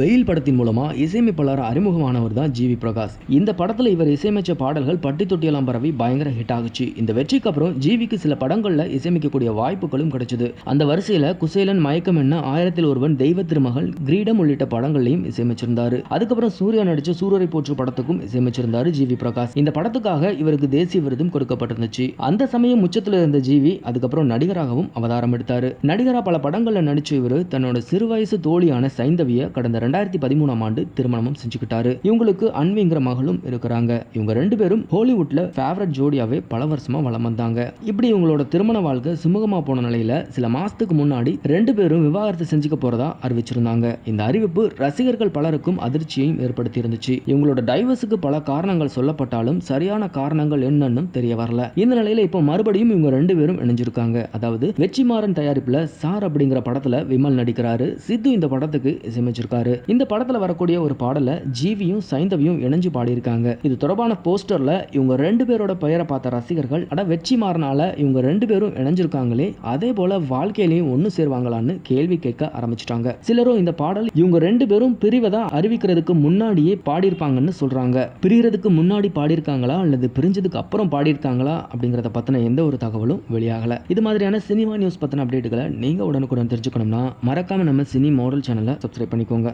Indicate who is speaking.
Speaker 1: வெயில் படத்தின் மூலமா இசையமைப்பாளர் அறிமுகமானவர் தான் ஜிவி பிரகாஷ். இந்த படத்துல இவர் இசையமைச்ச பாடல்கள் பட்டி தொட்டியெல்லாம் பரவி பயங்கர ஹிட் ஆகுச்சு. இந்த வெற்றிக்கு அப்புறம் ஜிவிக்கு சில படங்கள்ல இசையமைக்கக்கூடிய வாய்ப்புகளும் கிடைச்சது. அந்த வரிசையில குசேலன் மயக்கம் என்ன ஆயிரத்தில் ஒருவன் தெய்வ திருமகள் கிரீடம் உள்ளிட்ட படங்களையும் இசையமைச்சிருந்தாரு. அதுக்கப்புறம் சூர்யா நடிச்ச சூரரை போற்று படத்துக்கும் இசையமைச்சிருந்தாரு ஜிவி பிரகாஷ். இந்த படத்துக்காக இவருக்கு தேசிய விருதும் கொடுக்கப்பட்டிருந்துச்சு. அந்த சமயம் உச்சத்துல இருந்த ஜிவி அதுக்கப்புறம் நடிகராகவும் அவதாரம் எடுத்தாரு. நடிகரா பல படங்கள்ல நடிச்ச இவர் தன்னோட சிறு வயசு தோழியான சைந்தவிய கடந்த ரெண்டாயிரத்தி பதிமூணாம் ஆண்டு திருமணமும் செஞ்சுக்கிட்டாரு. இவங்களுக்கு அன்விங்கிற மகளும் இருக்கிறாங்க. இவங்க ரெண்டு பேரும் ஹாலிவுட்ல ஃபேவரட் ஜோடியாவே பல வருஷமா வளம் வந்தாங்க. இப்படி இவங்களோட திருமண வாழ்க்கை சுமூகமா போன நிலையில சில மாசத்துக்கு முன்னாடி ரெண்டு பேரும் விவாகரத்து செஞ்சுக்க போறதா அறிவிச்சிருந்தாங்க. இந்த அறிவிப்பு ரசிகர்கள் பலருக்கும் அதிர்ச்சியையும் ஏற்படுத்தி இருந்துச்சு இவங்களோட டைவர்ஸுக்கு பல காரணங்கள் சொல்லப்பட்டாலும் சரியான காரணங்கள் என்னன்னு தெரிய வரல. இந்த நிலையில இப்போ மறுபடியும் இவங்க ரெண்டு பேரும் இணைஞ்சிருக்காங்க. அதாவது வெற்றிமாறன் தயாரிப்புல சார் அப்படிங்கிற படத்துல விமல் நடிக்கிறாரு. சித்து இந்த படத்துக்கு இசையமைச்சிருக்காரு. இந்த படத்துல வரக்கூடிய ஒரு பாடல ஜீவியும் சைந்தவியும் இணைஞ்சு பாடியிருக்காங்க. இது தொடர்பான போஸ்டர்ல இவங்க ரெண்டு பேரோட பெயரை பார்த்த ரசிகர்கள் அட வெற்றிமாறனால இவங்க ரெண்டு பேரும் இணைஞ்சிருக்காங்களே அதே போல வாழ்க்கையிலையும் ஒன்னு சேருவாங்களான்னு கேள்வி கேட்க ஆரம்பிச்சிட்டாங்க. சிலரும் இந்த பாடல் இவங்க ரெண்டு பேரும் பிரிவதா அறிவிக்கிறதுக்கு முன்னாடியே பாடியிருப்பாங்கன்னு சொல்றாங்க. பிரிகிறதுக்கு முன்னாடி பாடியிருக்காங்களா அல்லது பிரிஞ்சதுக்கு அப்புறம் பாடியிருக்காங்களா அப்படிங்கிறத பத்தின எந்த ஒரு தகவலும் வெளியாகல. இது மாதிரியான சினிமா நியூஸ் பத்தின அப்டேட்டுகளை நீங்க உடனுக்குடன் தெரிஞ்சுக்கணும்னா மறக்காம நம்ம சினி மாடல் சேனலை சப்ஸ்கிரைப் பண்ணிக்கோங்க.